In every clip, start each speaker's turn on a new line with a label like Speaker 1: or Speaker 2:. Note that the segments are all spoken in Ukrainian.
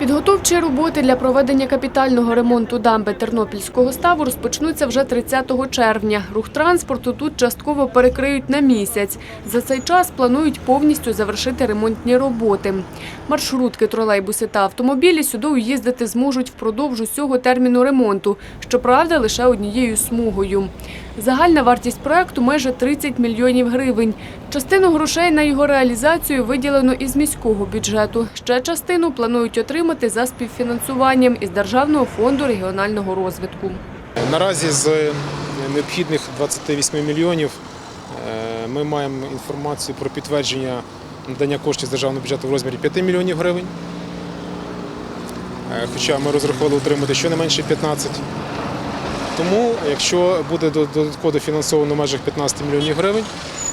Speaker 1: Підготовчі роботи для проведення капітального ремонту дамби Тернопільського ставу розпочнуться вже 30 червня. Рух транспорту тут частково перекриють на місяць. За цей час планують повністю завершити ремонтні роботи. Маршрутки, тролейбуси та автомобілі сюди уїздити зможуть впродовж усього терміну ремонту, щоправда, лише однією смугою. Загальна вартість проекту майже 30 мільйонів гривень. Частину грошей на його реалізацію виділено із міського бюджету. Ще частину планують отримати за співфінансуванням із Державного фонду регіонального розвитку.
Speaker 2: Наразі з необхідних 28 мільйонів е, ми маємо інформацію про підтвердження надання коштів з державного бюджету в розмірі 5 мільйонів гривень. Е, Хоча ми розраховували отримати щонайменше 15. Тому, якщо буде додатково дофінансовано в межах 15 мільйонів гривень, е,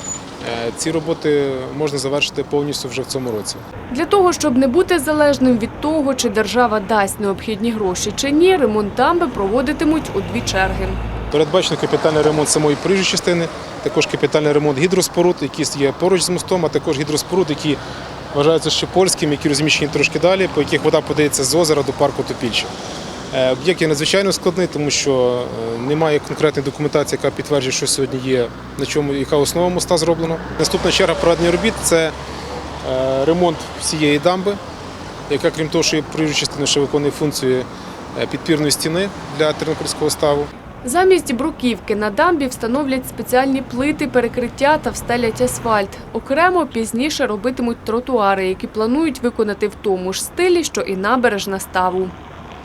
Speaker 2: ці роботи можна завершити повністю вже в цьому році.
Speaker 1: Для того, щоб не бути залежним від того, чи держава дасть необхідні гроші чи ні, ремонт дамби проводитимуть у дві черги.
Speaker 2: Передбачено капітальний ремонт самої проїжджої частини, також капітальний ремонт гідроспоруд, які є поруч з мостом, а також гідроспоруд, які вважаються ще польськими, які розміщені трошки далі, по яких вода подається з озера до парку Топільча. Е, Об'єкт є надзвичайно складний, тому що е, немає конкретної документації, яка підтверджує, що сьогодні є, на чому яка основа моста зроблена. Наступна черга проведення робіт це е, ремонт всієї дамби, яка, крім того, що є проїжджою частиною, ще виконує функцію підпірної стіни для тернопільського ставу.
Speaker 1: Замість бруківки на дамбі встановлять спеціальні плити перекриття та встелять асфальт. Окремо пізніше робитимуть тротуари, які планують виконати в тому ж стилі, що і набережна ставу.